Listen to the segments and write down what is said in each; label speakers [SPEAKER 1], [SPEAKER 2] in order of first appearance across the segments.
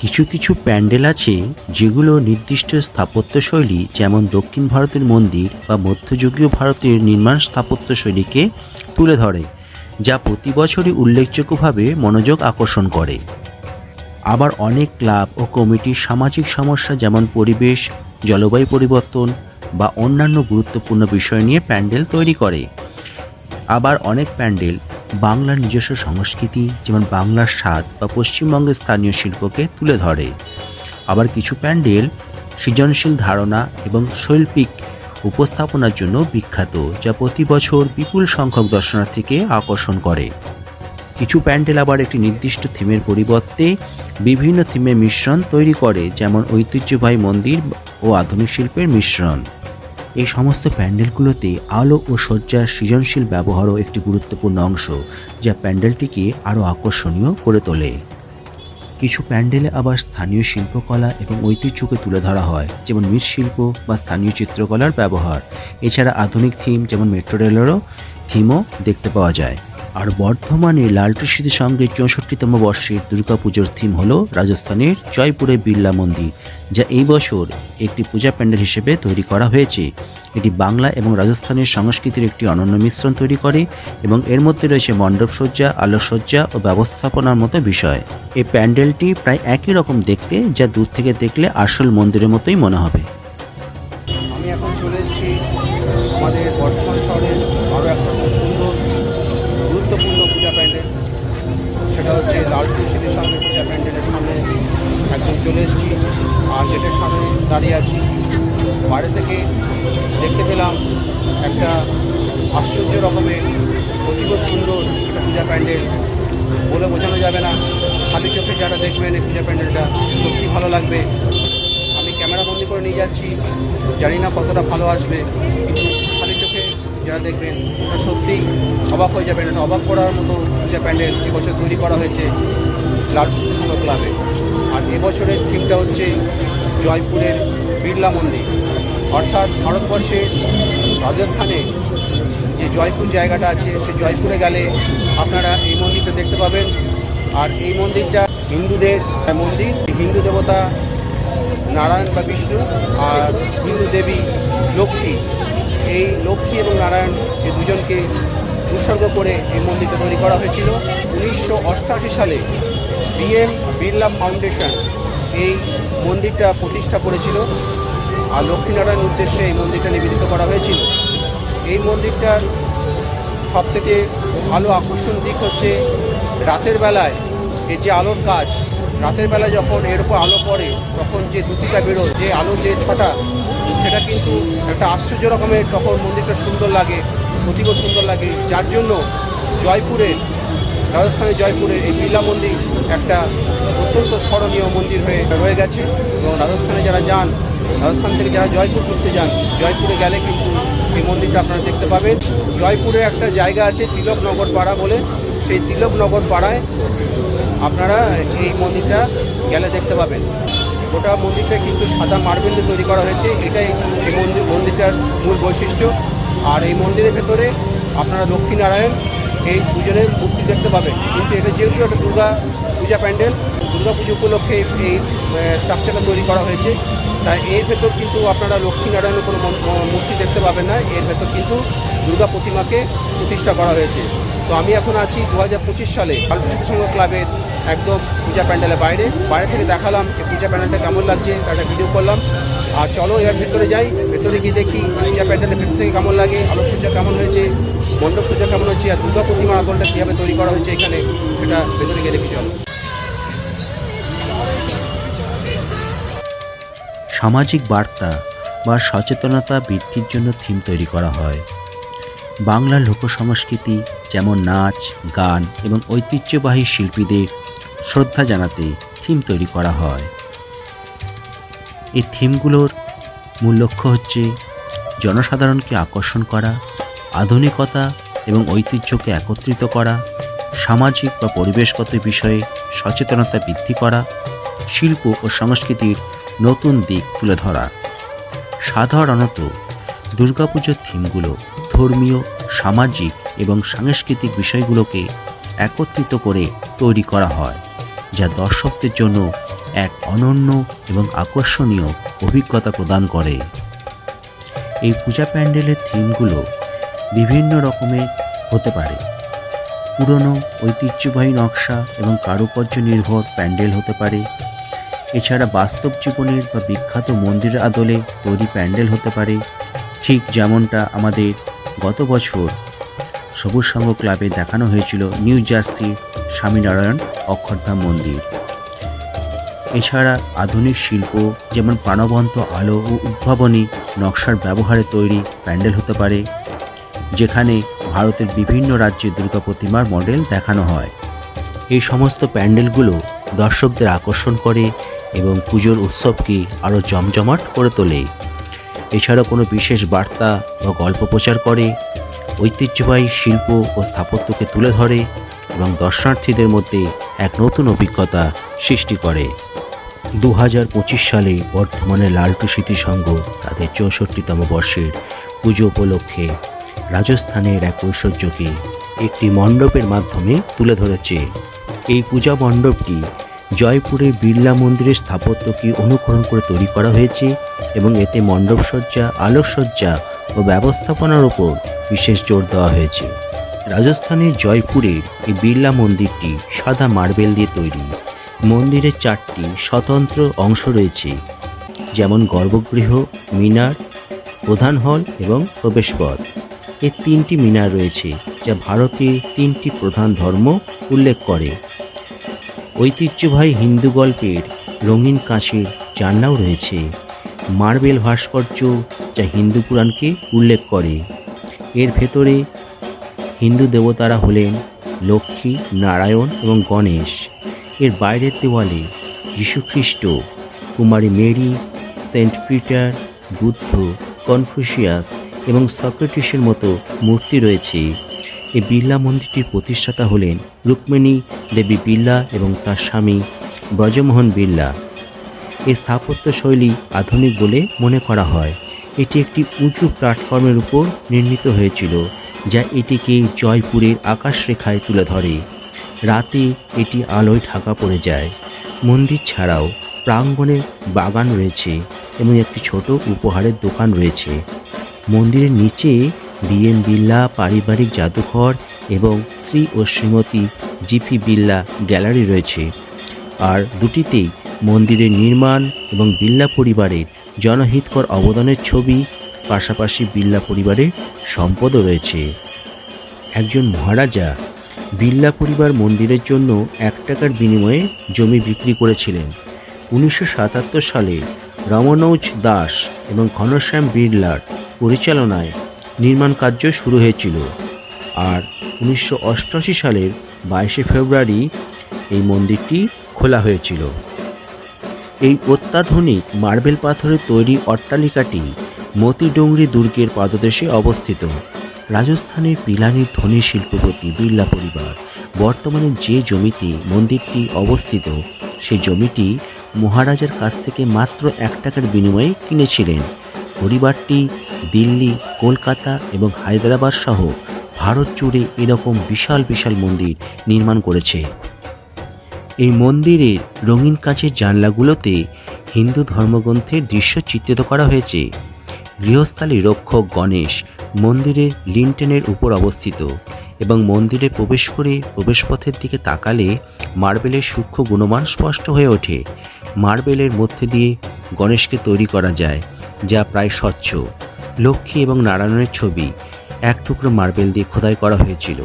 [SPEAKER 1] কিছু কিছু প্যান্ডেল আছে যেগুলো নির্দিষ্ট স্থাপত্যশৈলী, যেমন দক্ষিণ ভারতের মন্দির বা মধ্যযুগীয় ভারতের নির্মাণ স্থাপত্যশৈলীকে তুলে ধরে, যা প্রতি বছরই উল্লেখযোগ্যভাবে মনোযোগ আকর্ষণ করে। আবার অনেক ক্লাব ও কমিটির সামাজিক সমস্যা যেমন পরিবেশ, জলবায়ু পরিবর্তন বা অন্যান্য গুরুত্বপূর্ণ বিষয় নিয়ে প্যান্ডেল তৈরি করে। আবার অনেক প্যান্ডেল বাংলার নিজস্ব সংস্কৃতি, যেমন বাংলার স্বাদ বা পশ্চিমবঙ্গের স্থানীয় শিল্পকে তুলে ধরে। আবার কিছু প্যান্ডেল সৃজনশীল ধারণা এবং শৈল্পিক উপস্থাপনার জন্য বিখ্যাত, যা প্রতি বছর বিপুল সংখ্যক দর্শনার্থীকে আকর্ষণ করে। কিছু প্যান্ডেল আবার একটি নির্দিষ্ট থিমের পরিবর্তে বিভিন্ন থিমের মিশ্রণ তৈরি করে, যেমন ঐতিহ্যবাহী মন্দির ও আধুনিক শিল্পের মিশ্রণ। এই সমস্ত প্যান্ডেলগুলোতে আলো ও সজ্জার সৃজনশীল ব্যবহারও একটি গুরুত্বপূর্ণ অংশ, যা প্যান্ডেলটিকে আরও আকর্ষণীয় করে তোলে। কিছু প্যান্ডেলে আবার স্থানীয় শিল্পকলা এবং ঐতিহ্যকে তুলে ধরা হয়, যেমন মৃৎশিল্প বা স্থানীয় চিত্রকলার ব্যবহার। এছাড়া আধুনিক থিম যেমন মেট্রো রেলেরও থিমও দেখতে পাওয়া যায়। আর বর্ধমানে লালটু স্মৃতি সংঘের চৌষট্টিতম বর্ষের দুর্গাপুজোর থিম হলো রাজস্থানের জয়পুরের বিড়লা মন্দির, যা এই বছর একটি পূজা প্যান্ডেল হিসেবে তৈরি করা হয়েছে। এটি বাংলা এবং রাজস্থানের সংস্কৃতির একটি অনন্য মিশ্রণ তৈরি করে এবং এর মধ্যে রয়েছে মণ্ডপসজ্জা আলোকসজ্জা ও ব্যবস্থাপনার মতো বিষয়। এই প্যান্ডেলটি প্রায় একই রকম দেখতে, যা দূর থেকে দেখলে আসল মন্দিরের মতোই মনে হবে।
[SPEAKER 2] স্মৃতি সামনে পূজা প্যান্ডেলের সামনে একদম চলে এসেছি। আর গেটের সামনে দাঁড়িয়ে আছি। বাইরে থেকে দেখতে পেলাম একটা আশ্চর্য রকমের অতীব সুন্দর একটা পূজা প্যান্ডেল বলে বোঝানো যাবে না। খালি চোখে যারা দেখবেন এই পূজা প্যান্ডেলটা, সত্যি ভালো লাগবে। আমি ক্যামেরা বন্দি করে নিয়ে যাচ্ছি। জানি না কতটা ভালো আসবে। কিন্তু খালি চোখে যারা দেখবেন এটা সত্যিই অবাক হয়ে যাবেন। এটা অবাক করার মতো পূজা প্যান্ডেল এবছর তৈরি করা হয়েছে। সংঘ ক্লাবে আর এবছরের থিমটা হচ্ছে জয়পুরের বিড়লা মন্দির। অর্থাৎ ভারতবর্ষের রাজস্থানে যে জয়পুর জায়গাটা আছে, সে জয়পুরে গেলে আপনারা এই মন্দিরটা দেখতে পাবেন। আর এই মন্দিরটা হিন্দুদের মন্দির। হিন্দু দেবতা নারায়ণ বা বিষ্ণু আর হিন্দু দেবী লক্ষ্মী। এই লক্ষ্মী এবং নারায়ণ এই দুজনকে উৎসর্গ করে এই মন্দিরটা তৈরি করা হয়েছিল। উনিশশো অষ্টআশি সালে বিএম বিড়লা ফাউন্ডেশন এই মন্দিরটা প্রতিষ্ঠা করেছিল আর লক্ষ্মীনারায়ণ উদ্দেশ্যে এই মন্দিরটা নিবেদিত করা হয়েছিল। এই মন্দিরটার সব থেকে ভালো আকর্ষণ দিক হচ্ছে রাতের বেলায় এর যে আলোর কাজ, রাতের বেলা যখন এর উপর আলো পড়ে, তখন যে দুটিটা বেরোয়, যে আলো যে ছটা, সেটা কিন্তু একটা আশ্চর্য রকমের, তখন মন্দিরটা সুন্দর লাগে, অতীব সুন্দর লাগে। যার জন্য জয়পুরের রাজস্থানের জয়পুরের এই বিড়লা মন্দির একটা অত্যন্ত স্মরণীয় মন্দির হয়ে রয়ে গেছে এবং রাজস্থানে যারা যান, রাজস্থান থেকে যারা জয়পুর ঘুরতে যান, জয়পুরে গেলে কিন্তু এই মন্দিরটা আপনারা দেখতে পাবেন। জয়পুরে একটা জায়গা আছে তিলকনগর পাড়া বলে। সেই তিলকনগর পাড়ায় আপনারা এই মন্দিরটা গেলে দেখতে পাবেন। গোটা মন্দিরটা কিন্তু সাদা মার্বেল দিয়ে তৈরি করা হয়েছে। এটাই এই মন্দির মন্দিরটার মূল বৈশিষ্ট্য। আর এই মন্দিরের ভেতরে আপনারা লক্ষ্মীনারায়ণ এই দুজনের মূর্তি দেখতে পাবেন কিন্তু এটা যেহেতু একটা দুর্গা পূজা প্যান্ডেল, দুর্গা পুজো উপলক্ষে এই স্ট্রাকচারটা তৈরি করা হয়েছে। তাই এর ভেতর কিন্তু আপনারা লক্ষ্মীনারায়ণের কোনো মূর্তি দেখতে পাবেন না। এর ভেতর কিন্তু দুর্গা প্রতিমাকে প্রতিষ্ঠা করা হয়েছে। তো আমি এখন আছি দু হাজার পঁচিশ সালে সংঘ ক্লাবের একদম পূজা প্যান্ডেলের বাইরে। বাইরে থেকে দেখালাম এই পূজা প্যান্ডেলটা কেমন লাগছে তার একটা ভিডিও করলাম। আর চলো এবার ভেতরে যাই, ভেতরে গিয়ে দেখি পূজা প্যান্ডেলের ভেতর থেকে কেমন লাগে, আলোকসজ্জা কেমন হয়েছে মণ্ডপ সজ্জা কেমন হচ্ছে, আর দুর্গা প্রতিমার আদলটা কীভাবে তৈরি করা হয়েছে এখানে, সেটা ভেতরে গিয়ে দেখি চলো
[SPEAKER 1] সামাজিক বার্তা বা সচেতনতা বৃদ্ধির জন্য থিম তৈরি করা হয়। বাংলা লোক সংস্কৃতি যেমন নাচ, গান এবং ঐতিহ্যবাহী শিল্পীদের শ্রদ্ধা জানাতে থিম তৈরি করা হয়। এই থিমগুলোর মূল লক্ষ্য হচ্ছে জনসাধারণকে আকর্ষণ করা, আধুনিকতা এবং ঐতিহ্যকে একত্রিত করা, সামাজিক বা পরিবেশগত বিষয়ে সচেতনতা বৃদ্ধি করা, শিল্প ও সংস্কৃতির নতুন দিক তুলে ধরা। সাধারণত দুর্গাপুজোর থিমগুলো ধর্মীয়, সামাজিক এবং সাংস্কৃতিক বিষয়গুলোকে একত্রিত করে তৈরি করা হয়, যা দর্শকদের জন্য এক অনন্য এবং আকর্ষণীয় অভিজ্ঞতা প্রদান করে। এই পূজা প্যান্ডেলের থিমগুলো বিভিন্ন রকমের হতে পারে। পুরনো ঐতিহ্যবাহী নকশা এবং কারুকার্য নির্ভর প্যান্ডেল হতে পারে। এছাড়া বাস্তব জীবনের বা বিখ্যাত মন্দিরের আদলে তৈরি প্যান্ডেল হতে পারে। ঠিক যেমনটা আমাদের গত বছর সবুজ সংঘ ক্লাবে দেখানো হয়েছিল নিউ জার্সির স্বামীনারায়ণ অক্ষরধাম মন্দির। এছাড়া আধুনিক শিল্প, যেমন প্রাণবন্ত আলো ও উদ্ভাবনী নকশার ব্যবহারে তৈরি প্যান্ডেল হতে পারে, যেখানে ভারতের বিভিন্ন রাজ্যে দুর্গা প্রতিমার মডেল দেখানো হয়। এই সমস্ত প্যান্ডেলগুলো দর্শকদের আকর্ষণ করে এবং পুজোর উৎসবকে আরও জমজমাট করে তোলে। এছাড়া কোনো বিশেষ বার্তা বা গল্প প্রচার করে, ঐতিহ্যবাহী শিল্প ও স্থাপত্যকে তুলে ধরে এবং দর্শনার্থীদের মধ্যে এক নতুন অভিজ্ঞতা সৃষ্টি করে। দু হাজার পঁচিশ সালে বর্ধমানে লালটু স্মৃতি সংঘ তাদের চৌষট্টিতম বর্ষের পুজো উপলক্ষে রাজস্থানের এক ঐশ্বর্যকে একটি মণ্ডপের মাধ্যমে তুলে ধরেছে। এই পূজা মণ্ডপটি জয়পুরের বিড়লা মন্দিরের স্থাপত্যকে অনুকরণ করে তৈরি করা হয়েছে এবং এতে মণ্ডপসজ্জা, আলোকসজ্জা ও ব্যবস্থাপনার উপর বিশেষ জোর দেওয়া হয়েছে। রাজস্থানের জয়পুরের এই বিড়লা মন্দিরটি সাদা মার্বেল দিয়ে তৈরি। মন্দিরের চারটি স্বতন্ত্র অংশ রয়েছে, যেমন গর্ভগৃহ, মিনার, প্রধান হল এবং প্রবেশপথ। এর তিনটি মিনার রয়েছে, যা ভারতের তিনটি প্রধান ধর্ম উল্লেখ করে। ঐতিহ্যবাহী হিন্দু গল্পের রঙিন কাঁচের জানলাও রয়েছে, মার্বেল ভাস্কর্য যা হিন্দু পুরাণকে উল্লেখ করে। এর ভেতরে হিন্দু দেবতারা হলেন লক্ষ্মী, নারায়ণ এবং গণেশ। এর বাইরের দেওয়ালে যীশুখ্রিস্ট, কুমারী Mary, Saint Peter, Buddha, Confucius এবং সক্রেটিসের মতো মূর্তি রয়েছে। এই বিড়লা মন্দিরটির প্রতিষ্ঠাতা হলেন রুক্মিণী দেবী বিড়লা এবং তার স্বামী ব্রজমোহন বিড়লা। এই স্থাপত্য শৈলী আধুনিক বলে মনে করা হয়। এটি একটি উঁচু প্ল্যাটফর্মের উপর নির্মিত হয়েছিল, যা এটিকে জয়পুরের আকাশরেখায় তুলে ধরে। রাতে এটি আলোয় ঢাকা পড়ে যায়। মন্দির ছাড়াও প্রাঙ্গণে বাগান রয়েছে এবং একটি ছোট উপহারের দোকান রয়েছে। মন্দিরের নিচে বিএম বিল্লা পারিবারিক জাদুঘর এবং শ্রী ও শ্রীমতী জিপি বিল্লা গ্যালারি রয়েছে। আর দুটিতেই মন্দিরের নির্মাণ এবং বিল্লা পরিবারের জনহিতকর অবদানের ছবি, পাশাপাশি বিল্লা পরিবারের সম্পদও রয়েছে। একজন মহারাজা বিল্লা পরিবার মন্দিরের জন্য এক টাকার বিনিময়ে জমি বিক্রি করেছিলেন। উনিশশো সাতাত্তর সালে রমনৌজ দাস এবং ঘনশ্যাম বিড়লার পরিচালনায় নির্মাণ কার্য শুরু হয়েছিল। আর উনিশশো অষ্টআশি সালের বাইশে ফেব্রুয়ারি এই মন্দিরটি খোলা হয়েছিল। এই অত্যাধুনিক মার্বেল পাথরের তৈরি অট্টালিকাটি মতিডুংরি দুর্গের পাদদেশে অবস্থিত। রাজস্থানের পিলানির ধনী শিল্পপতি বিড়লা পরিবার। বর্তমানে যে জমিতে মন্দিরটি অবস্থিত সেই জমিটি মহারাজার কাছ থেকে মাত্র এক টাকার বিনিময়ে কিনেছিলেন। পরিবারটি দিল্লি, কলকাতা এবং হায়দ্রাবাদ সহ ভারত জুড়ে এরকম বিশাল বিশাল মন্দির নির্মাণ করেছে। এই মন্দিরের রঙিন কাচের জানলাগুলোতে হিন্দু ধর্মগ্রন্থের দৃশ্য চিত্রিত করা হয়েছে। গৃহস্থালী রক্ষক গণেশ মন্দিরের লিন্টেনের উপর অবস্থিত এবং মন্দিরে প্রবেশ করে প্রবেশপথের দিকে তাকালে মার্বেলের সূক্ষ্ম গুণমান স্পষ্ট হয়ে ওঠে। মার্বেলের মধ্যে দিয়ে গণেশকে তৈরি করা যায়, যা প্রায় স্বচ্ছ। লক্ষ্মী এবং নারায়ণের ছবি এক টুকরো মার্বেল দিয়ে খোদাই করা হয়েছিল।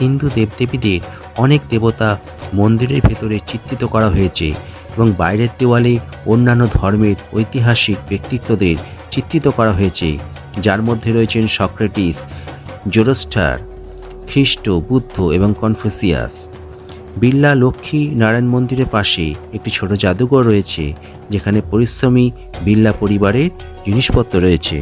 [SPEAKER 1] হিন্দু দেবদেবীদের অনেক দেবতা মন্দিরের ভেতরে চিত্রিত করা হয়েছে এবং বাইরের দেওয়ালে অন্যান্য ধর্মের ঐতিহাসিক ব্যক্তিত্বদের চিত্রিত করা হয়েছে। যার মধ্যে রয়েছেন সক্রেটিস, জোরস্টার খ্রিস্ট বুদ্ধ এবং কনফুসিয়াস। বিড়লা লক্ষ্মী নারায়ণ মন্দিরের পাশে একটি ছোট জাদুঘর রয়েছে, যেখানে পরিশ্রমী বিড়লা পরিবারের জিনিসপত্র রয়েছে।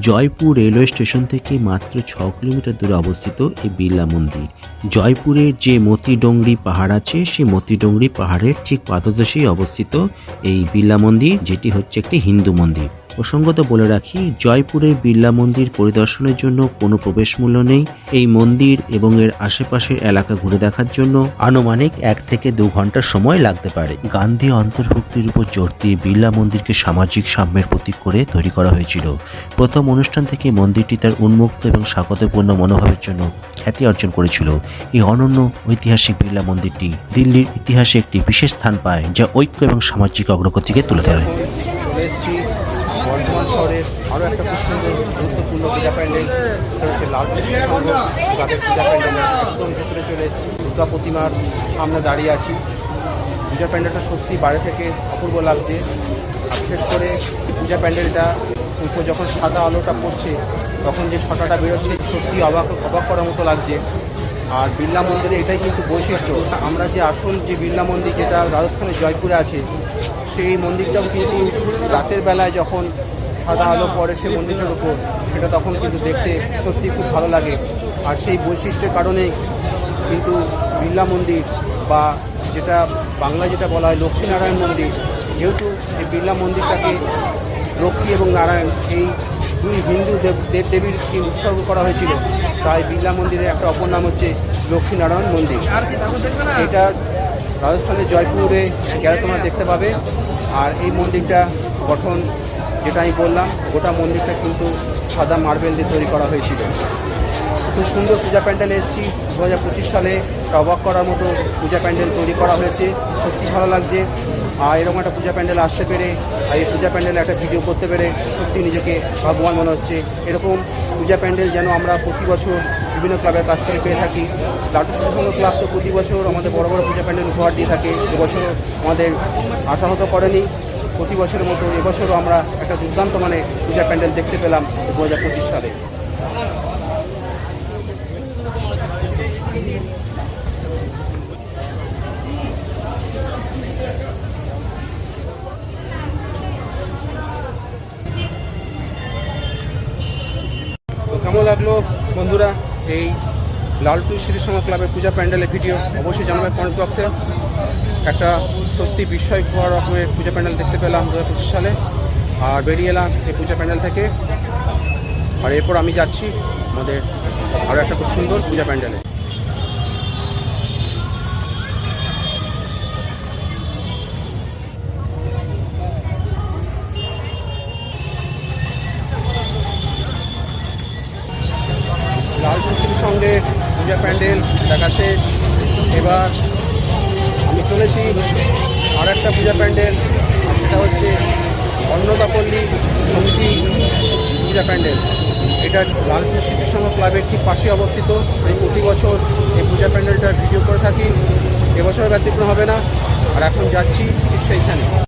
[SPEAKER 1] জয়পুর রেলওয়ে স্টেশন থেকে মাত্র ছ কিলোমিটার দূরে অবস্থিত এই বিড়লা মন্দির। জয়পুরের যে মতিডোংরি পাহাড় আছে, সেই মতিডোংরি পাহাড়ের ঠিক পাদদেশেই অবস্থিত এই বিড়লা মন্দির, যেটি হচ্ছে একটি হিন্দু মন্দির। প্রসঙ্গত বলে রাখি, জয়পুরে বিড়লা মন্দির পরিদর্শনের জন্য কোনো প্রবেশ মূল্য নেই। এই মন্দির এবং এর আশেপাশের এলাকা ঘুরে দেখার জন্য আনুমানিক এক থেকে দু ঘণ্টা সময় লাগতে পারে। গান্ধী অন্তর্ভুক্তির উপর জোর দিয়ে বিড়লা মন্দিরকে সামাজিক সাম্যের প্রতীক করে তৈরি করা হয়েছিল। প্রথম অনুষ্ঠান থেকে মন্দিরটি তার উন্মুক্ত এবং স্বাগতপূর্ণ মনোভাবের জন্য খ্যাতি অর্জন করেছিল। এই অনন্য ঐতিহাসিক বিড়লা মন্দিরটি দিল্লির ইতিহাসে একটি বিশেষ স্থান পায়, যা ঐক্য এবং সামাজিক অগ্রগতিকে তুলে ধরে
[SPEAKER 2] এখন চলে এসেছি বর্ধমান শহরের আরও একটা খুব সুন্দর গুরুত্বপূর্ণ পূজা প্যান্ডেল, সেটা হচ্ছে লাল তাদের পূজা প্যান্ডেলের একদম ভেতরে চলে এসেছি। দুর্গা প্রতিমার সামনে দাঁড়িয়ে আছি। পূজা প্যান্ডেলটা সত্যি বাইরে থেকে অপূর্ব লাগছে। বিশেষ করে পূজা প্যান্ডেলটা উপর যখন সাদা আলোটা পড়ছে, তখন যে ছটাটা বেরোচ্ছে, সত্যি অবাক অবাক করার মতো লাগছে। আর বিড়লা মন্দিরে এটাই কিন্তু বৈশিষ্ট্য। আমরা যে আসল যে বিড়লা মন্দির, যেটা রাজস্থানের জয়পুরে আছে, সেই মন্দিরটাও কিন্তু রাতের বেলায় যখন সাদা আলো পড়ে সে মন্দিরটার উপর সেটা তখন কিন্তু দেখতে সত্যি খুব ভালো লাগে। আর সেই বৈশিষ্ট্যের কারণেই কিন্তু বিড়লা মন্দির বা যেটা বাংলায় যেটা বলা হয় লক্ষ্মীনারায়ণ মন্দির যেহেতু এই বিড়লা মন্দিরটাকে লক্ষ্মী এবং নারায়ণ এই দুই হিন্দু দেব দেব দেবীরকে উৎসর্গ করা হয়েছিল তাই বিড়লা মন্দিরের একটা অপর নাম হচ্ছে লক্ষ্মীনারায়ণ মন্দির। এটা রাজস্থানের জয়পুরে গেলে তোমরা দেখতে পাবে। আর এই মন্দিরটা গঠন যেটা আমি বললাম, গোটা মন্দিরটা কিন্তু সাদা মার্বেল দিয়ে তৈরি করা হয়েছিল। খুব সুন্দর পূজা প্যান্ডেল এসেছি। দু হাজার পঁচিশ সালে অবাক করার মতো পূজা প্যান্ডেল তৈরি করা হয়েছে। সত্যি ভালো লাগছে। আর এরকম একটা পূজা প্যান্ডেল আসতে পেরে আর এই পূজা প্যান্ডেলে একটা ভিডিও করতে পেরে সত্যি নিজেকে ভাগ্যবান মনে হচ্ছে। এরকম পূজা প্যান্ডেল যেন আমরা প্রতি বছর বিভিন্ন ক্লাবের কাছ থেকে পেয়ে থাকি। লাটু সুসংঘ ক্লাব তো প্রতি বছর আমাদের বড় বড় পূজা প্যান্ডেল উপহার দিয়ে থাকে। এবছর আমাদের আশাহত করেনি। প্রতি বছরের মতো এবছরও আমরা একটা দুর্দান্ত মানে পূজা প্যান্ডেল দেখতে পেলাম দু হাজার পঁচিশ সালে। কেমন লাগল বন্ধুরা এই লালটু স্মৃতিসংঘ ক্লাবের পূজা প্যান্ডেলের ভিডিও? অবশ্যই জানাবে কমেন্ট বক্সে। একটা সত্যি বিস্ময়কর রকমের পূজা প্যান্ডেল দেখতে পেলাম দু হাজার পঁচিশ সালে। আর বেরিয়ে এলাম এই পূজা প্যান্ডেল থেকে। আর এরপর আমি যাচ্ছি আমাদের আরও একটা খুব সুন্দর পূজা প্যান্ডেলে। লাল সঙ্গে পূজা প্যান্ডেল দেখা শেষ। এবার চলেছি। আর একটা পূজা প্যান্ডেল, সেটা হচ্ছে অন্নদাপল্লী সমিতি পূজা প্যান্ডেল। এটা লালপুর স্মৃতিসংঘ ক্লাবের ঠিক পাশে অবস্থিত। আমি প্রতি বছর এই পূজা প্যান্ডেলটার ভিডিও করে থাকি। এবছর ব্যতিক্রম হবে না। আর এখন যাচ্ছি ঠিক সেইখানে।